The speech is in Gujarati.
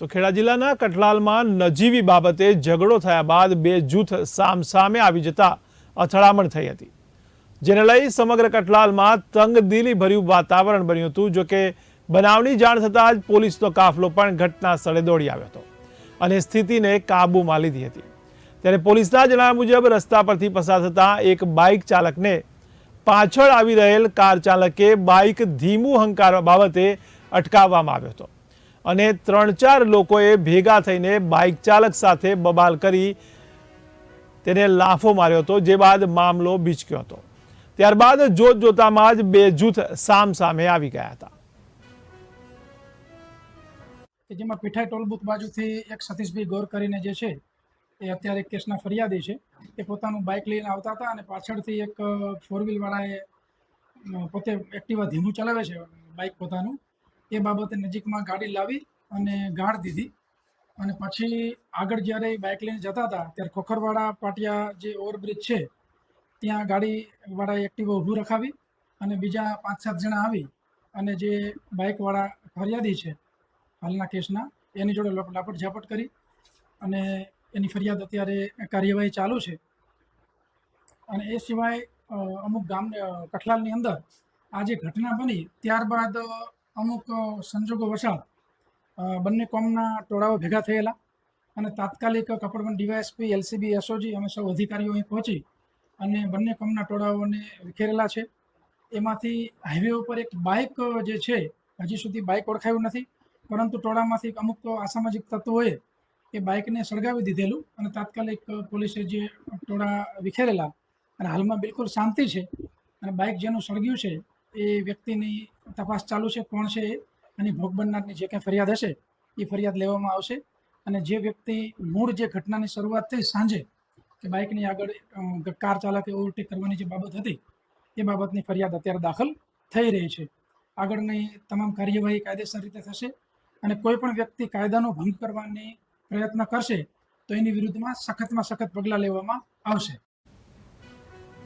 તો ખેડા જિલ્લાના કઠલાલમાં નજીવી બાબતે ઝઘડો થયા બાદ બે જૂથ સામસામે આવી જતા અથડામણ થઈ હતી. જેને લઈ સમગ્ર કઠલાલમાં તંગદિલી ભર્યું વાતાવરણ બન્યું હતું જોકે બનાવની જાણ થતાં જ પોલીસનો કાફલો પણ ઘટના સ્થળે દોડી આવ્યો હતો અને સ્થિતિને કાબૂમાં લીધી હતી. ત્યારે પોલીસના જણાવ્યા મુજબ રસ્તા પરથી પસાર થતાં એક બાઇક ચાલકને પાછળ આવી રહેલ કાર ચાલકે બાઇક ધીમું હંકારવા બાબતે અટકાવવામાં આવ્યો હતો. અને ત્રણ ચાર લોકોએ ભેગા થઈને બાઇક ચાલક સાથે બબાલ કરી તેને લાફો માર્યો હતો, જે બાદ મામલો બીચક્યો હતો. ત્યારબાદ જોત જોતામાં જ બે જૂથ સામ સામે આવી ગયા હતા. જેમાં પીઠાઈ ટોલ બુથ બાજુથી એક સતીશભાઈ ગોર કરીને જે છે, એ અત્યારે કેસના ફરિયાદી છે, એ પોતાનું બાઇક લઈને આવતા હતા અને પાછળથી એક ફોર વ્હીલવાળાએ પોતે એક્ટિવા ધીમું ચલાવે છે, બાઇક પોતાનું. એ બાબતે નજીકમાં ગાડી લાવી અને ગાળ દીધી. અને પછી આગળ જ્યારે બાઇક લઈને જતા હતા, ત્યારે ખોખરવાડા પાટિયા જે ઓવરબ્રિજ છે, ત્યાં ગાડીવાળાએ એક્ટિવા ઊભું રખાવી અને બીજા પાંચ સાત જણા આવી અને જે બાઇકવાળા ફરિયાદી છે, હાલના કેસના, એની જોડે લપ- લાપટ ઝાપટ કરી અને એની ફરિયાદ અત્યારે કાર્યવાહી ચાલુ છે. અને એ સિવાય અમુક ગામ કઠલાલની અંદર આ જે ઘટના બની, ત્યારબાદ અમુક સંજોગો વસાત બંને કોમના ટોળાઓ ભેગા થયેલા અને તાત્કાલિક કપડવન ડીવાયએસપી, એલસીબી, એસઓજી અમે સૌ અધિકારીઓ અહીં પહોંચી અને બંને કોમના ટોળાઓને વિખેરેલા છે. એમાંથી હાઈવે ઉપર એક બાઇક જે છે, હજી સુધી બાઇક ઓળખાયું નથી, પરંતુ ટોળામાંથી અમુક અસામાજિક તત્વોએ એ બાઇકને સળગાવી દીધેલું અને તાત્કાલિક પોલીસે જે ટોળા વિખેરેલા અને હાલમાં બિલકુલ શાંતિ છે અને બાઇક જેનું સળગ્યું છે એ વ્યક્તિની તપાસ ચાલુ છે, કોણ છે અને ભોગ બનનારની જે કંઈ ફરિયાદ હશે, એ ફરિયાદ લેવામાં આવશે. અને જે વ્યક્તિ મૂળ જે ઘટનાની શરૂઆત થઈ સાંજે, કે બાઇકની આગળ કાર ચાલકે ઓવરટેક કરવાની જે બાબત હતી, એ બાબતની ફરિયાદ અત્યારે દાખલ થઈ રહી છે. આગળની તમામ કાર્યવાહી કાયદેસર રીતે થશે અને કોઈ પણ વ્યક્તિ કાયદાનો ભંગ કરવાની પ્રયત્ન કરશે, તો એની વિરુદ્ધમાં સખતમાં સખત પગલાં લેવામાં આવશે.